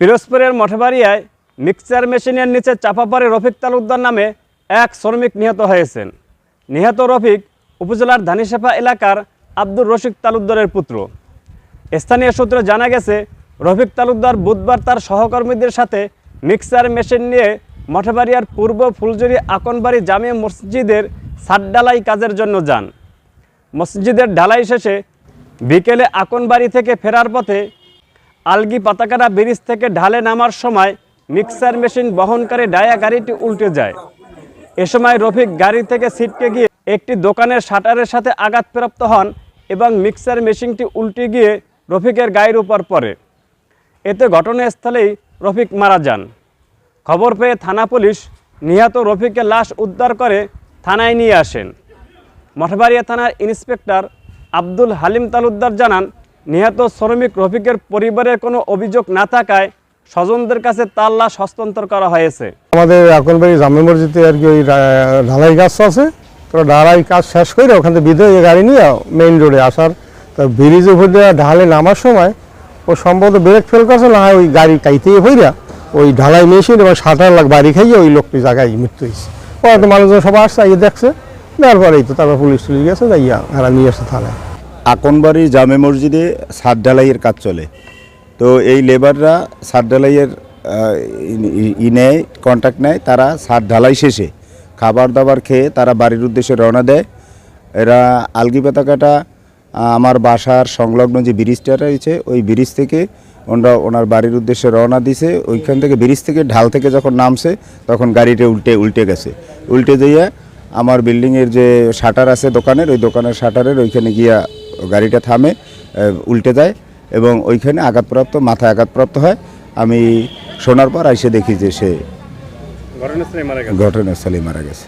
পিরোজপুরের মঠবাড়িয়ায় মিক্সচার মেশিনের নিচে চাপা পড়ে রফিক তালুকদার নামে এক শ্রমিক নিহত হয়েছেন। নিহত রফিক উপজেলার ধানিসাপা এলাকার আব্দুর রশিক তালুকদারের পুত্র। স্থানীয় সূত্রে জানা গেছে, রফিক তালুকদার বুধবার তার সহকর্মীদের সাথে মিক্সার মেশিন নিয়ে মঠবাড়িয়ার পূর্ব ফুলজুরি আকনবাড়ি জামে মসজিদের সাতডালাই কাজের জন্য যান। মসজিদের ঢালাই শেষে বিকেলে আকনবাড়ি থেকে ফেরার পথে আলগি পাতাকাটা ব্রিজ থেকে ঢালে নামার সময় মিক্সার মেশিন বহনকারী ডায়া গাড়িটি উল্টে যায়। এ সময় রফিক গাড়ি থেকে ছিটকে গিয়ে একটি দোকানের শাটারের সাথে আঘাতপ্রাপ্ত হন এবং মিক্সার মেশিনটি উল্টে গিয়ে রফিকের গায়ের উপর পড়ে। এতে ঘটনাস্থলেই রফিক মারা যান। খবর পেয়ে থানা পুলিশ নিহত রফিকের লাশ উদ্ধার করে থানায় নিয়ে আসেন। মঠবাড়িয়া থানার ইন্সপেক্টর আব্দুল হালিম তালুদ্দার জানান, নিহত শ্রমিক রফিকের পরিবারের কোনো অভিযোগ না থাকায় স্বজনদের কাছে তার লাশ হস্তান্তর করা হয়েছে। আমাদের আকনবাড়ি জামে মসজিদে আর কি ওই ঢালাই কাজ আছে, তো ঢালাই কাজ শেষ করে ওখান থেকে বিদে গাড়ি নিয়ে মেইন রোডে আসার, তো ব্রিজের উপর দিয়ে ঢালে নামার সময় ও সম্ভবত ব্রেক ফেল করছে, না ওই গাড়ি কাইতে হইরা ওই ঢালাই মেশিন এবং সাঁতার লাগ বাড়ি খাইয়ে ওই লোকটি জায়গায় মৃত্যু হয়েছে। পরে তো মানুষজন সবাই আসছে, আইয়ে দেখছে। দেওয়ার পরেই তো তারপর পুলিশ টুলিশ গেছে যাইয়া এরা নিয়ে আসছে থানায়। আকনবাড়ি জামে মসজিদে ছাদ ঢালাইয়ের কাজ চলে। তো এই লেবাররা ছাদ ঢালাইয়ের ই- নেয় কন্ট্যাক্ট নেয়, তারা ছাদ ঢালাই শেষে খাবার দাবার খেয়ে তারা বাড়ির উদ্দেশ্যে রওনা দেয়। এরা আলগি পাতাকাটা আমার বাসার সংলগ্ন যে ব্রিজটা রয়েছে, ওই ব্রিজ থেকে ওনারা ওনার বাড়ির উদ্দেশ্যে রওনা দিছে। ওইখান থেকে ব্রিজ থেকে ঢাল থেকে যখন নামছে, তখন গাড়িটা উল্টে উল্টে গেছে। উল্টে দিয়ে আমার বিল্ডিংয়ের যে শাটার আছে দোকানের ওই দোকানের শাটারের ওইখানে গিয়া গাড়িটা থামে উল্টে যায় এবং ওইখানে আঘাতপ্রাপ্ত মাথায় আঘাতপ্রাপ্ত হয়। আমি শোনার পর আইসে দেখি যে সে ঘটনাস্থলে মারা গেছে। ঘটনাস্থলে মারা গেছে।